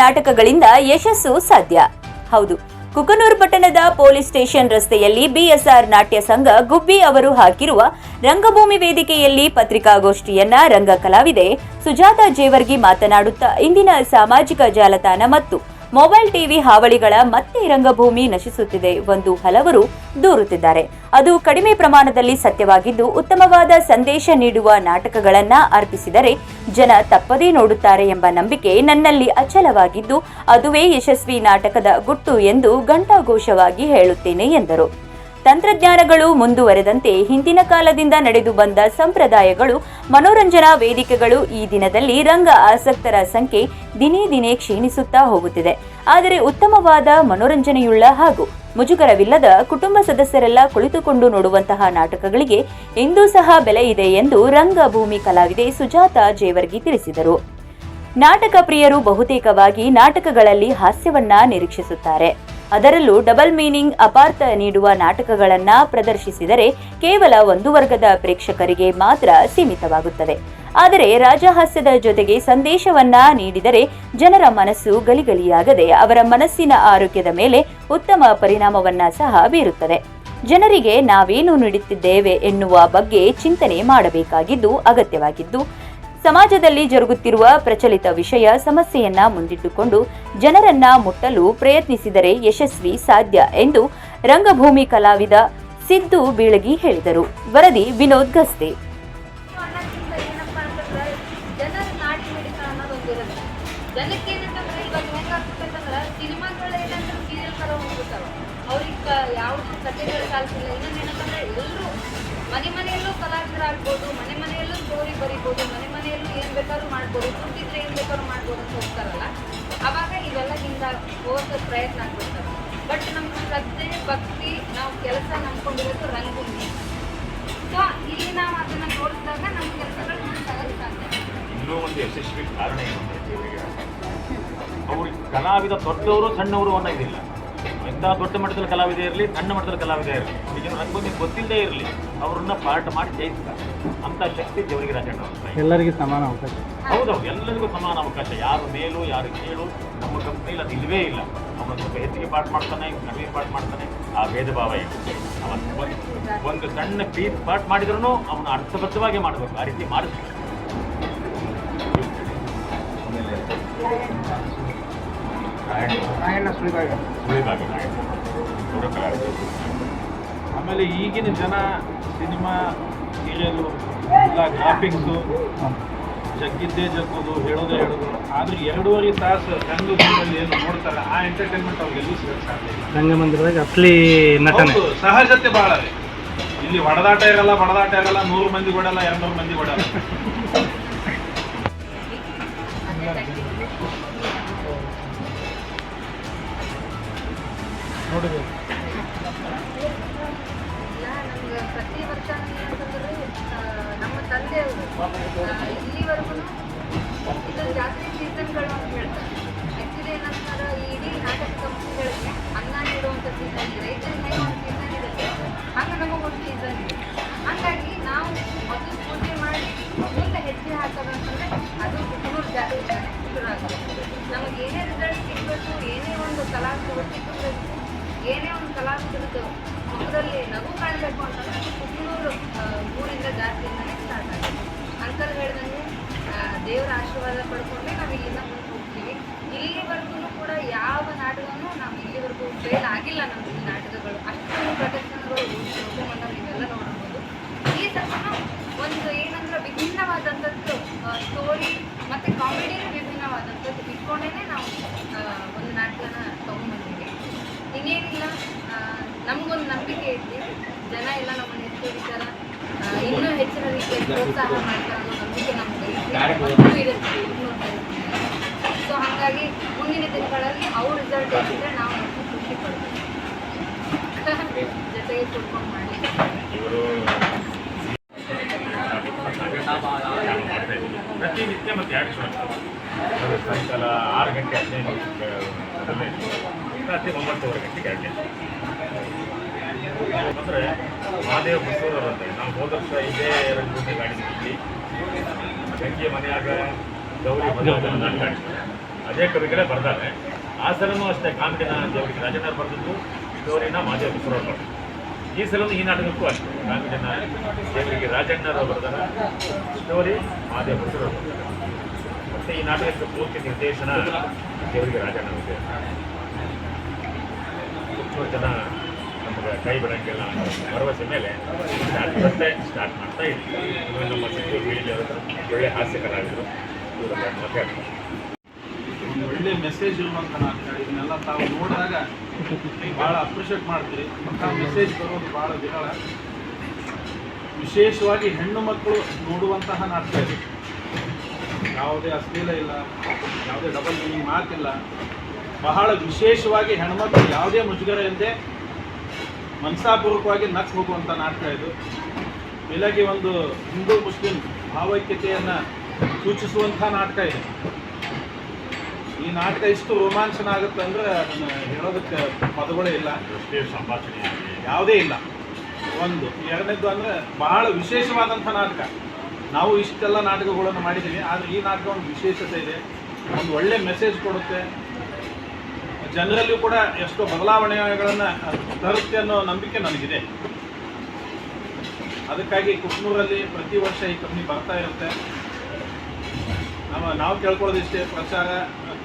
ನಾಟಕಗಳಿಂದ ಯಶಸ್ಸು ಸಾಧ್ಯ. ಹೌದು, ಕುಕನೂರು ಪಟ್ಟಣದ ಪೊಲೀಸ್ ಸ್ಟೇಷನ್ ರಸ್ತೆಯಲ್ಲಿ ಬಿಎಸ್ಆರ್ ನಾಟ್ಯ ಸಂಘ ಗುಬ್ಬಿ ಅವರು ಹಾಕಿರುವ ರಂಗಭೂಮಿ ವೇದಿಕೆಯಲ್ಲಿ ಪತ್ರಿಕಾಗೋಷ್ಠಿಯನ್ನ ರಂಗ ಕಲಾವಿದೆ ಸುಜಾತಾ ಜೇವರ್ಗಿ ಮಾತನಾಡುತ್ತಾ, ಇಂದಿನ ಸಾಮಾಜಿಕ ಜಾಲತಾಣ ಮತ್ತು ಮೊಬೈಲ್ ಟಿವಿ ಹಾವಳಿಗಳ ಮತ್ತೆ ರಂಗಭೂಮಿ ನಶಿಸುತ್ತಿದೆ ಒಂದು ಹಲವರು ದೂರುತ್ತಿದ್ದಾರೆ. ಅದು ಕಡಿಮೆ ಪ್ರಮಾಣದಲ್ಲಿ ಸತ್ಯವಾಗಿದ್ದು, ಉತ್ತಮವಾದ ಸಂದೇಶ ನೀಡುವ ನಾಟಕಗಳನ್ನ ಅರ್ಪಿಸಿದರೆ ಜನ ತಪ್ಪದೇ ನೋಡುತ್ತಾರೆ ಎಂಬ ನಂಬಿಕೆ ನನ್ನಲ್ಲಿ ಅಚಲವಾಗಿದ್ದು, ಅದುವೇ ಯಶಸ್ವಿ ನಾಟಕದ ಗುಟ್ಟು ಎಂದು ಘಂಟಾಘೋಷವಾಗಿ ಹೇಳುತ್ತೇನೆ ಎಂದರು. ತಂತ್ರಜ್ಞಾನಗಳು ಮುಂದುವರೆದಂತೆ ಹಿಂದಿನ ಕಾಲದಿಂದ ನಡೆದು ಬಂದ ಸಂಪ್ರದಾಯಗಳು, ಮನೋರಂಜನಾ ವೇದಿಕೆಗಳು ಈ ದಿನದಲ್ಲಿ ರಂಗ ಆಸಕ್ತರ ಸಂಖ್ಯೆ ದಿನೇ ದಿನೇ ಕ್ಷೀಣಿಸುತ್ತಾ ಹೋಗುತ್ತಿದೆ. ಆದರೆ ಉತ್ತಮವಾದ ಮನೋರಂಜನೆಯುಳ್ಳ ಹಾಗೂ ಮುಜುಗರವಿಲ್ಲದ ಕುಟುಂಬ ಸದಸ್ಯರೆಲ್ಲ ಕುಳಿತುಕೊಂಡು ನೋಡುವಂತಹ ನಾಟಕಗಳಿಗೆ ಇಂದೂ ಸಹ ಬೆಲೆ ಇದೆ ಎಂದು ರಂಗಭೂಮಿ ಕಲಾವಿದೆ ಸುಜಾತ ಜೇವರ್ಗಿ ತಿಳಿಸಿದರು. ನಾಟಕ ಪ್ರಿಯರು ಬಹುತೇಕವಾಗಿ ನಾಟಕಗಳಲ್ಲಿ ಹಾಸ್ಯವನ್ನ ನಿರೀಕ್ಷಿಸುತ್ತಾರೆ. ಅದರಲ್ಲೂ ಡಬಲ್ ಮೀನಿಂಗ್ ಅಪಾರ್ಥ ನೀಡುವ ನಾಟಕಗಳನ್ನ ಪ್ರದರ್ಶಿಸಿದರೆ ಕೇವಲ ಒಂದು ವರ್ಗದ ಪ್ರೇಕ್ಷಕರಿಗೆ ಮಾತ್ರ ಸೀಮಿತವಾಗುತ್ತದೆ. ಆದರೆ ರಾಜಹಾಸ್ಯದ ಜೊತೆಗೆ ಸಂದೇಶವನ್ನ ನೀಡಿದರೆ ಜನರ ಮನಸ್ಸು ಗಲಿಗಲಿಯಾಗದೆ ಅವರ ಮನಸ್ಸಿನ ಆರೋಗ್ಯದ ಮೇಲೆ ಉತ್ತಮ ಪರಿಣಾಮವನ್ನ ಸಹ ಬೀರುತ್ತದೆ. ಜನರಿಗೆ ನಾವೇನು ನೀಡುತ್ತಿದ್ದೇವೆ ಎನ್ನುವ ಬಗ್ಗೆ ಚಿಂತನೆ ಮಾಡಬೇಕಾಗಿದ್ದು ಅಗತ್ಯವಾಗಿದ್ದು ಸಮಾಜದಲ್ಲಿ ಜರುಗುತ್ತಿರುವ ಪ್ರಚಲಿತ ವಿಷಯ ಸಮಸ್ಯೆಯನ್ನ ಮುಂದಿಟ್ಟುಕೊಂಡು ಜನರನ್ನ ಮುಟ್ಟಲು ಪ್ರಯತ್ನಿಸಿದರೆ ಯಶಸ್ವಿ ಸಾಧ್ಯ ಎಂದು ರಂಗಭೂಮಿ ಕಲಾವಿದ ಸಿದ್ದು ಬೀಳಗಿ ಹೇಳಿದರು. ವರದಿ ವಿನೋದ್ ಗಸ್ತೆ. ಅನ್ನೋದ್ಕಿಂತ ಅವ್ರಿಗೆ ಯಾವುದು ಕಥೆಗಳು ಸಾಲ್ಸಿಲ್ಲ ಇನ್ನೊಂದು ಏನಂತಂದ್ರೆ ಎಲ್ಲರೂ ಮನೆ ಮನೆಯಲ್ಲೂ ಕಲಾವಿದರಾಗ್ಬೋದು ಮನೆ ಮನೆಯಲ್ಲೂ ಸ್ಟೋರಿ ಬರಿಬೋದು, ಮನೆ ಮನೆಯಲ್ಲೂ ಏನ್ ಬೇಕಾದ್ರೂ ಮಾಡ್ಬೋದು, ದುಡ್ಡಿದ್ರೆ ಏನು ಬೇಕಾದ್ರೂ ಮಾಡ್ಬೋದು ಅಂತ ಹೋಗ್ತಾರಲ್ಲ, ಅವಾಗ ಇವೆಲ್ಲ ಹಿಂದ ಹೋಗೋ ಪ್ರಯತ್ನ ಆಗ್ಬಿಡ್ತಾರೆ ಬಟ್ ನಮ್ಮ ಶ್ರದ್ಧೆ ಭಕ್ತಿ, ನಾವು ಕೆಲಸ ನಂಬ್ಕೊಂಡಿರೋದು ರಂಗಭೂಮಿ. ಸೊ ಇಲ್ಲಿ ನಾವು ಅದನ್ನ ನೋಡಿದಾಗ ನಮ್ಮ ಕೆಲಸಗಳು ಯಶಸ್ವಿ ಕಾರಣ ಏನು ಅವ್ರಿಗೆ ಕಲಾವಿದ ದೊಡ್ಡವರು ಸಣ್ಣವರು ಅನ್ನೋ ಇದಿಲ್ಲ. ಎಂಥ ದೊಡ್ಡ ಮಟ್ಟದಲ್ಲಿ ಕಲಾವಿದ ಇರಲಿ ಸಣ್ಣ ಮಟ್ಟದಲ್ಲಿ ಕಲಾವಿದ ಇರಲಿ ಈಗ ರಂಗಭೂಮಿ ಗೊತ್ತಿಲ್ಲದೆ ಇರಲಿ ಅವ್ರನ್ನ ಪಾರ್ಟ್ ಮಾಡಿ ಜಯಿಸ್ತಾರೆ ಅಂತ ಶಕ್ತಿ ದೇವರಿಗೆ ರಾಜಣ್ಣ ಎಲ್ಲರಿಗೂ ಸಮಾನ ಅವಕಾಶ. ಹೌದೌದು ಎಲ್ಲರಿಗೂ ಸಮಾನ ಅವಕಾಶ. ಯಾರು ಮೇಲು ಯಾರು ಕೇಳು ನಮ್ಮ ಕಂಪ್ನಿಲಿ ಅದು ಇಲ್ಲವೇ ಇಲ್ಲ. ಅವನು ಸ್ವಲ್ಪ ಹೆಚ್ಚಿಗೆ ಪಾಠ ಮಾಡ್ತಾನೆ ಕಡಿಮೆ ಪಾಠ ಮಾಡ್ತಾನೆ ಆ ಭೇದ ಭಾವ ಇದೆ ಅವನು ಒಂದು ಒಂದು ಸಣ್ಣ ಪೀಸ್ ಪಾಠ ಮಾಡಿದ್ರು ಅವನು ಅರ್ಥಬದ್ಧವಾಗಿ ಮಾಡಬೇಕು ಆ ರೀತಿ ಮಾಡಿಸ್ಬೇಕು. ರಾಯಣ್ಣ ಸುಳಿದಾಗ. ಆಮೇಲೆ ಈಗಿನ ಜನ ಸಿನಿಮಾ ಸೀರಿಯಲ್ಲು ಎಲ್ಲ ಗ್ರಾಫಿಕ್ಸು ಜಗ್ಗಿದ್ದೇ ಜಗ್ಗೋದು ಹೇಳೋದೇ ಹೇಳೋದು. ಆದ್ರೆ ಎರಡೂವರೆ ತಾಸು ರಂಗಭೂಮಿಯಲ್ಲಿ ಏನು ನೋಡ್ತಾರೆ ಆ ಎಂಟರ್ಟೈನ್ಮೆಂಟ್ ಅವ್ರಿಗೆಲ್ಲೂ ಸಿಗಕ್ಕೆ ಸಾಧ್ಯ ರಂಗಮಂದಿರದಾಗ ಅಸಲಿ ನಟನೆ. ಸಹಜತೆ ಬಹಳ ರೀ. ಇಲ್ಲಿ ಹೊಡೆದಾಟ ಇರಲ್ಲ ಬಡದಾಟ ಇರಲ್ಲ ನೂರು ಮಂದಿ ಕೊಡಲ್ಲ ಎರಡ್ನೂರು ಮಂದಿ ಕೊಡಲ್ಲ ಇಲ್ಲಿವರೆಗೂ ಇದು ಜಾತ್ರೆ ಸೀಸನ್ಗಳು ಅಂತ ಹೇಳ್ತಾರೆ ಆ್ಯಕ್ಚುಲಿ ಏನಂತಾರೆ ಇಡೀ ನಾಟಕ ಕಂಪ್ನಿಗಳಿಗೆ ಅನ್ನ ನೀಡುವಂಥ ಸೀಸನ್ ರೈತರಿಗೆ ಹೇಗೆ ಒಂದು ಸೀಸನ್ ಇರುತ್ತೆ ಹಾಗೆ ನಮಗೊಂದು ಸೀಸನ್ ಇದೆ ಇಟ್ಕೊಂಡೇ ನಾವು ಒಂದು ನಾಟಕನ ತೊಗೊಂಡ್ಬಂದಿದ್ದೀವಿ ಇನ್ನೇನಿಲ್ಲ ನಮ್ಗೊಂದು ನಂಬಿಕೆ ಐತಿ ಜನ ಎಲ್ಲ ನಮ್ಮನ್ನು ಹೆಚ್ಚು ಇನ್ನೂ ಹೆಚ್ಚಿನ ರೀತಿಯಲ್ಲಿ ಪ್ರೋತ್ಸಾಹ ಮಾಡ್ತಾರೆ ಅನ್ನೋ ನಂಬಿಕೆ ನಮ್ಗೆ ಐತಿ ಇರುತ್ತೆ ಇನ್ನೂ ಸೊ ಹಾಗಾಗಿ ಮುಂದಿನ ದಿನಗಳಲ್ಲಿ ಅವ್ರ ರಿಸಲ್ಟ್ ಏನಿದ್ರೆ ನಾವು ಮತ್ತೆ ಖುಷಿ ಪಡ್ತೀವಿ. ಜೊತೆಗೆ ಕುಡ್ಕೊಂಡು ಮಾಡಿ. ಪ್ರತಿನಿತ್ಯ ಮತ್ತೆ ಎರಡು ಸಾಯಂಕಾಲ ಆರು ಗಂಟೆ ಹದಿನೈದು ನಿಮಿಷಕ್ಕೆ ರಾತ್ರಿ ಒಂಬತ್ತುವರೆ ಗಂಟೆಗೆ ಎರಡನೇ ಅಂದರೆ ಮಹಾದೇವ ಬಸವರವರು ಅಂತ ನಾವು ಹೋದ ವರ್ಷ ಇದೇ ರಂಗಭೂಮಿ ಗಾಡಿ ಇಲ್ಲಿ ಗಂಗೆ ಮನೆಯಾಗ, ಗೌರಿ ಗಾಡಿ ಅದೇ ಕವಿಗಳೇ ಬರ್ತಾರೆ ಆ ಸಲನೂ ಅಷ್ಟೇ ಕಾಮಿಡಿನ ದೇವರಿಗೆ ರಾಜಣ್ಣವ್ರು ಬರೆದಿದ್ದು ಗೌರಿನ ಮಹಾದೇವ ಬಸವರಾಜ್ ಬರೆದ್ರು. ಈ ಸಲನೂ ಈ ನಾಟಕಕ್ಕೂ ಅಷ್ಟೇ. ಕಾಮಿಡಿನ ದೇವರಿಗೆ ರಾಜಣ್ಣರು ಬರ್ತಾರೆ ಸ್ಟೋರಿ ಮಹಾದೇವ ಬಸವರಾಜ್ ಬರ್ದಾರ. ಈ ನಾಟಕಕ್ಕೆ ಪೂರ್ತಿ ನಿರ್ದೇಶನ ದೇವರಿಗೆ ರಾಜಣ್ಣ ಇದೆ ತುಂಬ ಜನ ನಮಗೆ ಕೈ ಬಿಡೋಕ್ಕೆಲ್ಲ ಭರವಸೆ ಮೇಲೆ ಸ್ಟಾರ್ಟ್ ಸ್ಟಾರ್ಟ್ ಮಾಡ್ತಾ ಇದ್ವಿ ಇವಾಗ ನಮ್ಮ ಚಿತ್ರ ಬೀಳಿ ಒಳ್ಳೆ ಹಾಸ್ಯ ಕಲಾವಿದರು ಇವರೆಲ್ಲ ಮಾತಾಡ್ತಾರೆ ಒಳ್ಳೆ ಮೆಸೇಜ್ ಇರುವಂಥ ನಾಟಕ ಇದನ್ನೆಲ್ಲ ತಾವು ನೋಡಿದಾಗ ಭಾಳ ಅಪ್ರಿಷಿಯೇಟ್ ಮಾಡ್ತೀರಿ. ಆ ಮೆಸೇಜ್ ಬರೋದು ಭಾಳ ವಿರಳ. ವಿಶೇಷವಾಗಿ ಹೆಣ್ಣು ಮಕ್ಕಳು ನೋಡುವಂತಹ ನಾಟಕ ಇದು. ಯಾವುದೇ ಅಶ್ಲೀಲ ಇಲ್ಲ ಯಾವುದೇ ಡಬಲ್ ಮೀನಿಂಗ್ ಮಾತಿಲ್ಲ. ಬಹಳ ವಿಶೇಷವಾಗಿ ಹೆಣ್ಮಕ್ಳು ಯಾವುದೇ ಮುಜುಗರ ಇಲ್ಲದೆ ಮನಸಾಪೂರ್ವಕವಾಗಿ ನಕ್ ಹೋಗುವಂಥ ನಾಟಕ ಇದು ಬೆಳಗ್ಗೆ ಒಂದು ಹಿಂದೂ ಮುಸ್ಲಿಂ ಭಾವೈಕ್ಯತೆಯನ್ನು ಸೂಚಿಸುವಂಥ ನಾಟಕ ಇದೆ. ಈ ನಾಟಕ ಇಷ್ಟು ರೋಮಾಂಚನ ಆಗುತ್ತೆ ಅಂದ್ರೆ ಅದನ್ನು ಹೇಳೋದಕ್ಕೆ ಪದಗಳೇ ಇಲ್ಲ. ಸಂಭಾಷಣೆ ಯಾವುದೇ ಇಲ್ಲ. ಒಂದು. ಎರಡನೇದು ಅಂದರೆ ಬಹಳ ವಿಶೇಷವಾದಂಥ ನಾಟಕ. ನಾವು ಇಷ್ಟೆಲ್ಲ ನಾಟಕಗಳನ್ನು ಮಾಡಿದ್ದೀವಿ, ಆದರೆ ಈ ನಾಟಕ ಒಂದು ವಿಶೇಷತೆ ಇದೆ. ಒಂದು ಒಳ್ಳೆ ಮೆಸೇಜ್ ಕೊಡುತ್ತೆ. ಜನರಲ್ಲೂ ಕೂಡ ಎಷ್ಟೋ ಬದಲಾವಣೆಗಳನ್ನು ತರುತ್ತೆ ಅನ್ನೋ ನಂಬಿಕೆ ನನಗಿದೆ. ಅದಕ್ಕಾಗಿ ಕುಕ್ನೂರಲ್ಲಿ ಪ್ರತಿ ವರ್ಷ ಈ ಕಂಪ್ನಿ ಬರ್ತಾ ಇರುತ್ತೆ. ನಾವು ನಾವು ಕೇಳ್ಕೊಳ್ಳೋದಿಷ್ಟೇ ಪ್ರಚಾರ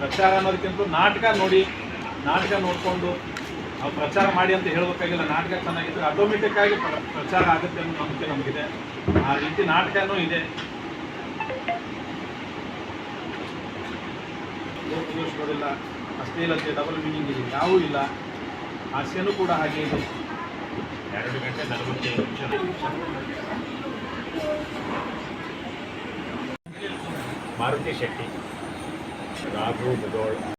ಪ್ರಚಾರ ಅನ್ನೋದಕ್ಕಿಂತ ನಾಟಕ ನೋಡಿ ನಾಟಕ ನೋಡಿಕೊಂಡು ನಾವು ಪ್ರಚಾರ ಮಾಡಿ ಅಂತ ಹೇಳಬೇಕಾಗಿಲ್ಲ, ನಾಟಕ ಚೆನ್ನಾಗಿದ್ರೆ ಆಟೋಮೆಟಿಕ್ ಆಗಿ ಪ್ರ- ಪ್ರಚಾರ ಆಗುತ್ತೆ ಅನ್ನೋ ನಂಬಿಕೆ ನಮಗಿದೆ. ಆ ರೀತಿ ನಾಟಕನೂ ಇದೆ. ಲೋಪದೋಷಗಳಿಲ್ಲ ಅಶ್ಲೀಲತೆ ಡಬಲ್ ಮೀನಿಂಗ್ ಇದೆ ಯಾವೂ ಇಲ್ಲ. ಹಾಸ್ಯನೂ ಕೂಡ ಹಾಗೆ ಇದೆ. ಎರಡು ಗಂಟೆ ನಲವತ್ತೈದು ನಿಮಿಷ. ಮಾರುತಿ ಶೆಟ್ಟಿ, ರಾಘು ಬುದೋಳ್